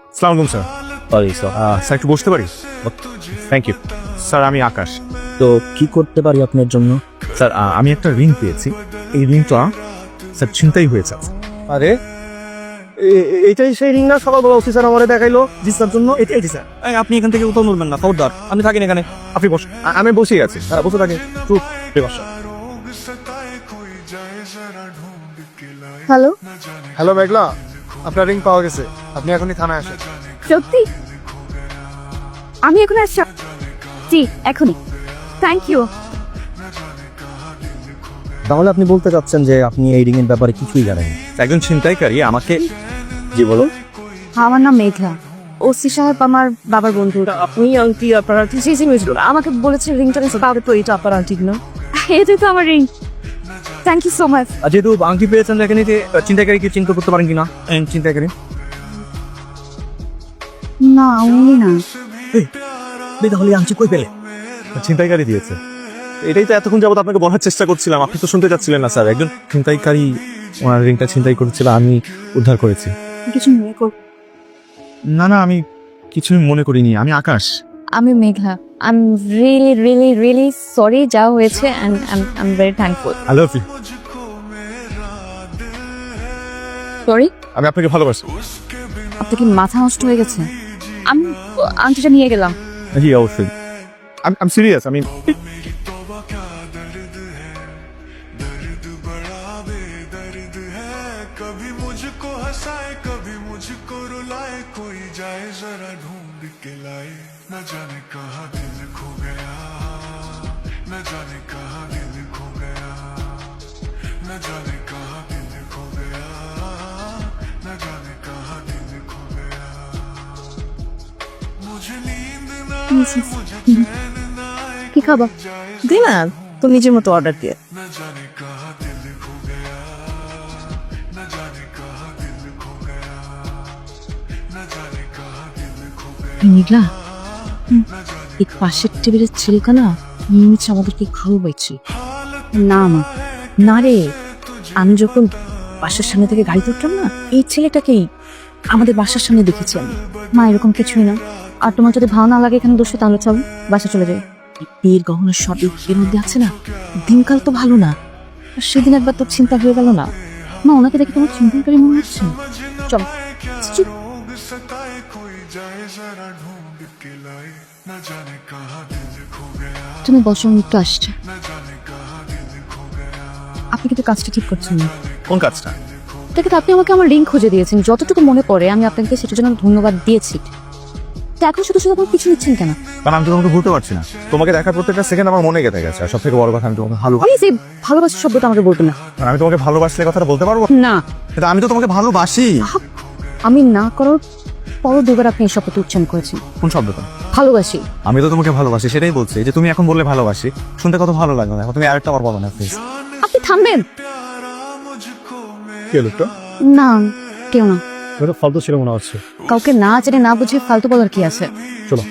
সালাম আলাইকুম স্যার। আহ, স্যার একটু বসতে পারি? থ্যাংক ইউ স্যার আমি আকাশ। তো কি করতে পারি আপনার জন্য? স্যার আমি একটা রিং পেয়েছি। এই রিংটা স্যার ছিনতাই হয়েছে আরে এইটাই সেই রিং না? সকালবেলা অফিসার আমারে দেখাইলো জিসার জন্য। এটি এটি স্যার। আপনি এখান থেকে উত্তর নড়বেন না খবরদার। আপনি থাকেন এখানে। আপনি বস। আমি বসেই আছি। হ্যাঁ বসে থাকেন। চুপ হ্যালো। হ্যালো মেঘলা আপনার রিং পাওয়া গেছে। আপনি এখনই থানায় আসেন। সত্যি? আমি এখন আসছি জি এখনই। থ্যাংক ইউ তাহলে আপনি বলতে চাচ্ছেন যে আপনি এই রিং এর ব্যাপারে কিছুই জানেন না। একজন ছিনতাইকারী আমাকে জি বলুন। আমার নাম মেঘলা। ওসি সাহেব আমার বাবার বন্ধু। আপনি আংটি আপনার সেই সেই হয়েছিল আমাকে বলেছে রিংটা নিয়ে তাহলে তো এটা আপনার আংটি না? এটা তো আমার ring thank you so much আর যেহেতু আংটি পেয়েছেন দেখেন যে চিন্তাকারী কি চিন্তা করতে পারেন কিনা চিন্তাকারী। না উনি না। তাহলে আংটি কই পেলে? ছিনতাইকারী দিয়েছে। এটাই তো এতক্ষণ যাবত আপনাকে বলার চেষ্টা করছিলাম আপনি তো শুনতে চাচ্ছিলেন না স্যার। একজন ছিনতাইকারী ওনার রিংটা ছিনতাই করেছিল আমি উদ্ধার করেছি। কিছু মনে কর না না আমি কিছুই মনে করিনি আমি আকাশ। আমি Meghla. I am really really really sorry যা হয়েছে and I am very thankful I love you sorry আমি আপনাকে ভালোবাসি। আপনি কি মাথা নষ্ট হয়ে গেছে? আমি আংটিটা নিয়ে গেলাম। জি অবশ্যই। আই এম সিরিয়াস আমি कभी मुझको हंसाए कभी मुझको रुलाए कोई जाए जरा ढूंढ के लाए न जाने कहा दिल खो गया न जाने कहा दिल खो गया न जाने कहा दिल खो गया न जाने कहा दिल खो गया मुझे नींद ना आए मुझे चैन ना आए কি খাবার দিই না তো নিজের মতো অর্ডার দিয়ে নিগলা? এই পাশের টেবিলের ছেলেখানা না আমাদেরকে আমাদেরকে খাওয়াইছে না মা, না রে, আমি যখন বাসার সামনে থেকে গাড়ি তুলতাম না, এই ছেলেটাকেই আমাদের বাসার সামনে দেখেছি আমি। মা, এরকম কিছুই না। আর তোমার যদি ভালো না লাগে এখানে দোষে তাহলে চল, বাসা চলে যাই। বিয়ের গহনার সব এর মধ্যে আছে না? দিনকাল তো ভালো না। সেদিন একবার তোর চিন্তা হয়ে গেল না। মা, ওনাকে দেখে তোমার চিন্তাকারী মনে হচ্ছে? চলো। सताए कोई जाए जरा ढूंढ के लाए न जाने कहा दिल खो गया তুমি বসো আমি একটু আসছে न जाने कहा दिल खो गया আপনি কিন্তু কাজটা ঠিক করছেন না কোন কাজটা দেখে তো আপনি আমাকে আমার রিং খুঁজে দিয়েছেন যতটুকু মনে পড়ে আমি আপনাকে সেটার জন্য ধন্যবাদ দিয়েছি তা এখন শুধু শুধু আপনি কিছু নিচ্ছেন কেন কারণ আমি তো তোমাকে ভুলতে পারছি না তোমাকে দেখার প্রত্যেকটা সেকেন্ড আমার মনে গেঁথে গেছে আর সব থেকে বড় কথা আমি তোমাকে ভালো প্লিজ এই ভালোবাসার শব্দটা আমাকে বলবেন না আর আমি তোমাকে ভালোবাসলে কথাটা বলতে পারবো না কিন্তু আমি তো তোমাকে ভালোবাসি আমি না করার পরও দুবার আপনি এই শব্দটা উচ্চারণ করেছেন। কোন শব্দটা? ভালোবাসি। আমি তো তোমাকে ভালোবাসি সেটাই বলছি যে তুমি এখন বললে ভালোবাসি শুনতে কত ভালো লাগল এখন তুমি আরেকটা বার বলো না প্লিজ আপনি থামবেন। কি হলো একটু না কেউ না। এটা ফালতু ছিল মনে হচ্ছে। কাউকে না জেনে না বুঝে ফালতু বলার কি আছে? চলো।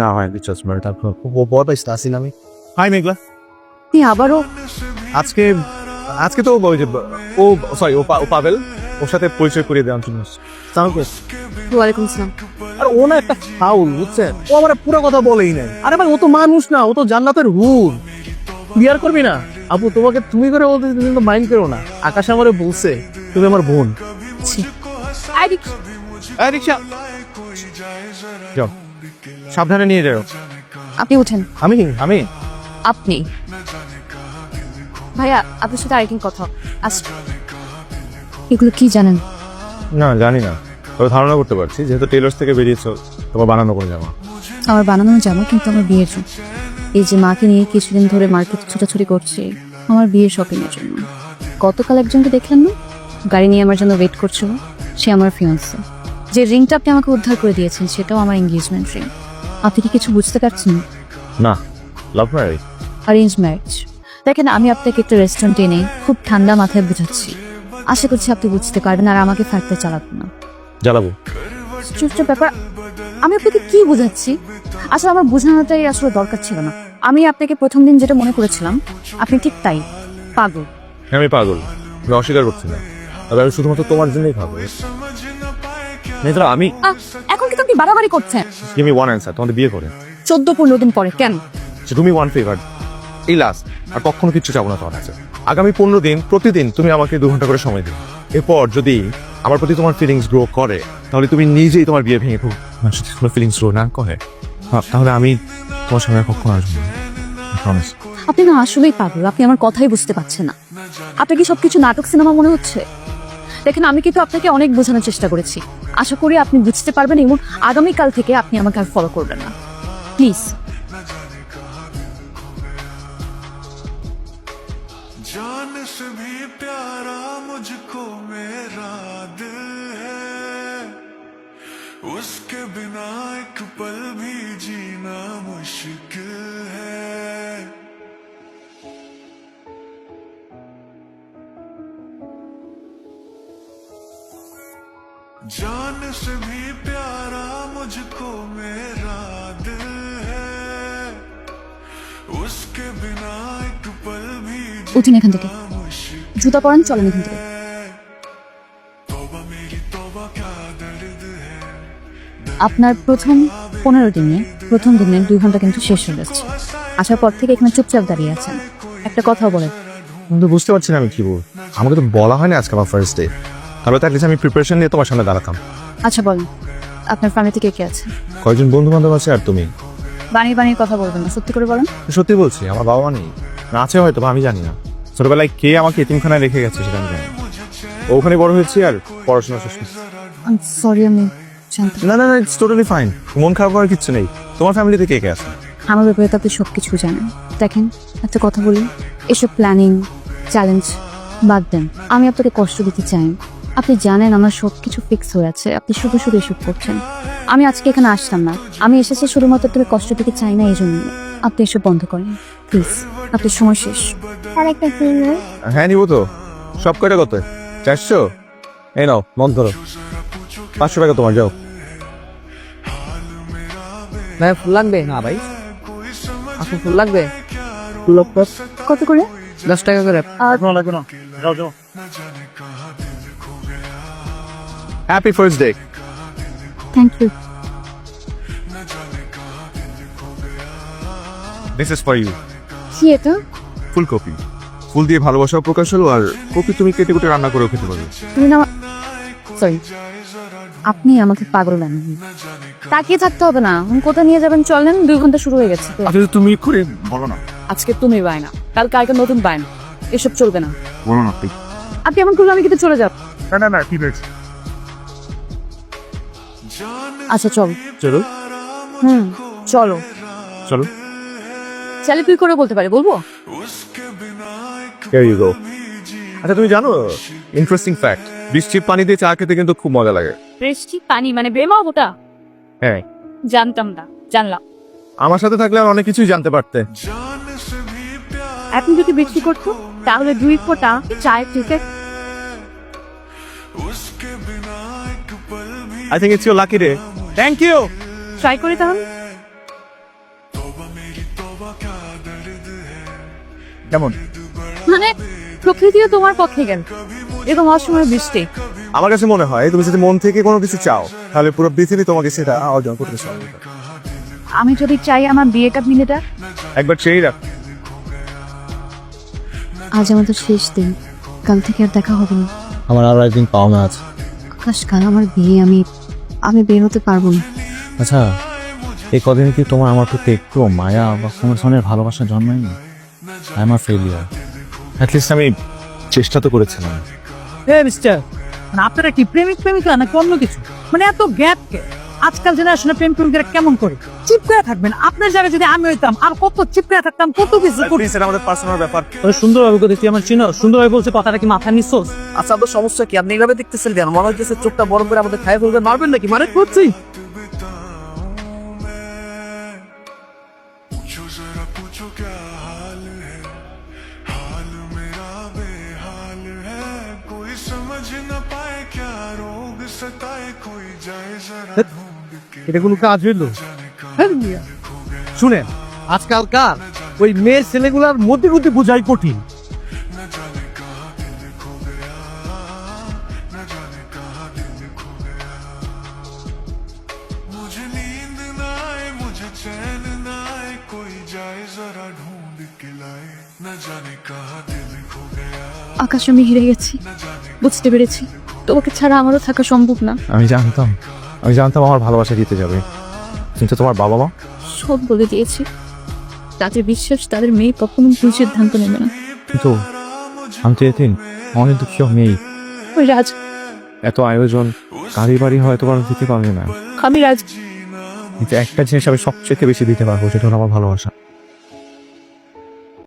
না হয় বিশ্বাস মেয়েটা ও বড় পাইছে আসিন আমি। হাই মেঘলা। আপনি আবারও আজকে আজকে তো ওই যে ও সরি ও পাবেল ওর সাথে পরিচয় করিয়ে দেওয়ার জন্য। ওয়ালাইকুম আসসালাম আর ও না একটা ফাউল বুঝছেন? ও আমার পুরো কথা বলেই নাই। আরে ভাই ও তো মানুষ না ও তো জান্নাতের হুর। বিয়ার করবি না? আপু তোমাকে তুমি করে বলতে তুমি তো মাইন্ড করো না। আকাশ আমারে বলছে তুমি আমার বোন। সাবধানে নিয়ে যাও। আপনি উঠেন। আমি? আমি? আপনি। ভাইয়া আপনার সাথে আরেকদিন কথা এগুলো কি জানেন? না জানি না। তবে ধারণা করতে পারছি যেহেতু টেলার্স থেকে বেরিয়েছো তোমার বানানো করে জামা। আমার বানানো জামা কিন্তু আমার বিয়ের জন্য। এই যে মাকে নিয়ে কিছুদিন ধরে মার্কেট ছোটাছুটি করছি আমার বিয়ের শপিং এর জন্য। গতকাল একজনকে দেখলেন না? গাড়ি নিয়ে আমার জন্য ওয়েট করছিল। সে আমার ফিয়ান্সে যে রিংটা আপনি আমাকে উদ্ধার করে দিয়েছেন সেটাও আমার এঙ্গেজমেন্ট রিং আপনি কি কিছু বুঝতে পারছেন? না। লাভ ম্যারেজ অ্যারেঞ্জ ম্যারেজ দেখেন আমি আপনাকে একটা রেস্টুরেন্ট নেই খুব ঠান্ডা মাথায় বুঝাচ্ছি। আশা করছি আপনি বুঝতে পারবেন আর আমাকে ফাঁকতে চালাবেন না। জ্বালাবো। চুপচাপ ব্যাপার আমি আপনাকে কি বোঝাচ্ছি? আসলে আমার বোঝানোটাই আসলে দরকার ছিল না। আমি আপনাকে প্রথম দিন যেটা মনে করেছিলাম আপনি ঠিক তাই পাগল। হ্যাঁ, আমি পাগল। আমি অস্বীকার করছি না। তবে আমি শুধুমাত্র তোমার জন্যই পাগল। নেত্রা আমি এখন কিন্তু আপনি বাড়াবাড়ি করছেন। গিভ মি ওয়ান অ্যানসার তোমাদের বিয়ে করে। চোদ্দ পনেরো দিন পরে কেন? তুমি ওয়ান ফেভার এই লাস্ট আর কখনো কিছু চাবো না তোমার কাছে। আগামী পনেরো দিন প্রতিদিন তুমি আমাকে দু ঘণ্টা করে সময় দিও। এরপর যদি আমার প্রতি তোমার ফিলিংস গ্রো করে তাহলে তুমি নিজেই তোমার বিয়ে ভেঙে ফেলো তোমার ফিলিংস গ্রো না করে হ্যাঁ, তাহলে আমি তোমার সঙ্গে কখনো আসব আপনি না আসলেই পাগল আপনি আমার কথাই বুঝতে পারছেন না। আপনার কি সবকিছু নাটক সিনেমা মনে হচ্ছে? দেখেন আমি কিন্তু আপনাকে অনেক বোঝানোর চেষ্টা করেছি। আশা করি আপনি বুঝতে পারবেন এবং আগামীকাল থেকে আপনি আমাকে আর ফলো করবেন না। প্লিজ जान से भी प्यारा मुझको मेरा दिल है। उसके बिना एक पल भी जीना मुश्किल है। जान से भी प्यारा मुझको मेरा दिल है। उसके बिना एक উঠিন এখান থেকে। জুতা পরান চলেন এখান থেকে। আপনার প্রথম পনেরো দিনে প্রথম দিনে দুই ঘণ্টা কিন্তু শেষ হয়ে যাচ্ছে। আসার পর থেকে এখানে চুপচাপ দাঁড়িয়ে আছেন। একটা কথা বলে কিন্তু বুঝতে পারছি না আমি কি বলব। আমাকে তো বলা হয়নি আজকে আমার ফার্স্ট ডে তাহলে তার আমি প্রিপারেশন নিয়ে তোমার সামনে দাঁড়াতাম। আচ্ছা বল আপনার ফ্যামিলি থেকে কে আছে? কয়েকজন বন্ধু বান্ধব আছে আর তুমি? বানিয়ে বানিয়ে কথা বলবেন না সত্যি করে বলেন। সত্যি বলছি আমার বাবা নেই। আছে হয়তো আমি জানি না। ছোটবেলায় কে আমাকে এতিমখানায় রেখে গেছে সেটা আমি জানি ওখানে বড় হয়েছি আর পড়াশোনা শেষ করছি সরি আমি না না না ইটস টোটালি ফাইন মন খারাপ করার কিচ্ছু নেই। তোমার ফ্যামিলিতে কে কে আছে? আমার ব্যাপারে তো আপনি সব কিছু জানেন। দেখেন একটা কথা বলি। এসব প্ল্যানিং চ্যালেঞ্জ বাদ দেন। আমি আপনাকে কষ্ট দিতে চাই। আপনি জানেন আমার সব কিছু ফিক্স হয়ে আছে। আপনি শুধু শুধু এসব করছেন। আমি আজকে এখানে আসতাম না। আমি এসেছি শুধুমাত্র তোকে কষ্ট দিতে চাই না এই জন্য আপনি এসব বন্ধ করেন। প্লিজ আপনার সময় শেষ। আর একটা হ্যাঁ নিবো তো। সব কয়টা কত? চারশো? এই নাও মন ধরো। পাঁচশো টাকা তোমার যাও। ভাই ফুল লাগবে? না ভাই। আপু ফুল লাগবে? ফুল কত? করে? দশ টাকা করে। না happy first day thank you this is for you কি এটা ফুলকপি। ফুল দিয়ে ভালোবাসা প্রকাশ হলো আর কপি তুমি কেটে কুটে রান্না করেও খেতে পারবে। তুমি না সরি আপনি আমাকে পাগল বানাবেন তাকিয়ে থাকতে হবে না। আমি কোথায় নিয়ে যাবেন চলেন দুই ঘণ্টা শুরু হয়ে গেছে। আচ্ছা তুমি করে বলো না। আজকে তুমি বায়না। কালকে আরেকটা নতুন বায়না। এসব চলবে না। বলো না তুই আপনি এমন করলে আমি কিন্তু চলে যাব। না না না ঠিক আছে আচ্ছা চল। চলো। হুম চলো। চলো। চাইলে তুই করে বলতে পারি বলব? আচ্ছা তুমি জানো ইন্টারেস্টিং ফ্যাক্ট বৃষ্টির পানি দিয়ে চা খেতে কিন্তু খুব মজা লাগে। বৃষ্টি পানি মানে বেমাও ওটা? হ্যাঁ। জানতাম না জানলাম। আমার সাথে থাকলে আর অনেক কিছুই জানতে পারতে। এখন যদি বৃষ্টি করতো তাহলে দুই ফোঁটা চায়ের থেকে I think it's your lucky day thank you try করে তাহলে। কেমন? মানে প্রকৃতিও তোমার পক্ষে গেল এরকম অসময় বৃষ্টি। আমার কাছে মনে হয় তুমি যদি মন থেকে কোনো কিছু চাও তাহলে পুরো পৃথিবী তোমাকে সেটা অর্জন করতে সহযোগিতা করবে। আমি যদি চাই আমার বিয়েটা মিলেটা একবার চেয়ে রাখ। আজ আমাদের শেষ দিন। কাল থেকে আর দেখা হবে না। আমার আরও একদিন পাওনা আছে। আকাশ কাল আমার বিয়ে আমি আমি বের হতে পারব না। আচ্ছা এই কদিনে কি তোমার আমার প্রতি একটু মায়া বা কোনো ধরনের ভালোবাসা জন্মায়নি? I am a failure at least আমি চেষ্টা তো করেছিলাম। এ মিস্টার মানে আপনারা কি প্রেমিক প্রেমিকা নাকি অন্য কিছু? মানে এত গ্যাপ কে? আজকাল জেনারেশনে প্রেম প্রেমিকরা কেমন করে? চিপ করে থাকবেন। আপনার জায়গায় যদি আমি হইতাম আর কত চিপ থাকতাম কত কিছু করতাম। প্লিজ এটা আমাদের পার্সোনাল ব্যাপার। সুন্দরভাবে কথা তুই আমার চিনো সুন্দরভাবে বলছে কথাটা কি মাথা নিছোস আচ্ছা আপনার সমস্যা কি? আপনি এইভাবে দেখতেছেন কেন? মনে হচ্ছে চোখটা বড় করে আমাদের খাই ফেলবেন। মারবেন নাকি? মানে করছি। এটা কাজ শুনেন আজকালকার ওই মেয়ে ছেলেগুলার মতি গতি বোঝাই কঠিন। আকাশ আমি হেরে গেছি বুঝতে পেরেছি তোমাকে ছাড়া আমারও থাকা সম্ভব না। আমি জানতাম আমি জানতাম আমার ভালোবাসা দিতে যাবে। কিন্তু তোমার বাবা মা। সব বলে দিয়েছি। তাদের বিশ্বাস তাদের মেয়ে কখনো ভুল সিদ্ধান্ত নেবে না। কিন্তু আমি তো এতিন অনেক দুঃখী মেয়ে ওই রাজ। এত আয়োজন গাড়ি বাড়ি হয়তো কারও দিতে পারবে না। আমি রাজ। কিন্তু একটা জিনিস আমি সবচেয়ে বেশি দিতে পারব সেটা হলো আমার ভালোবাসা।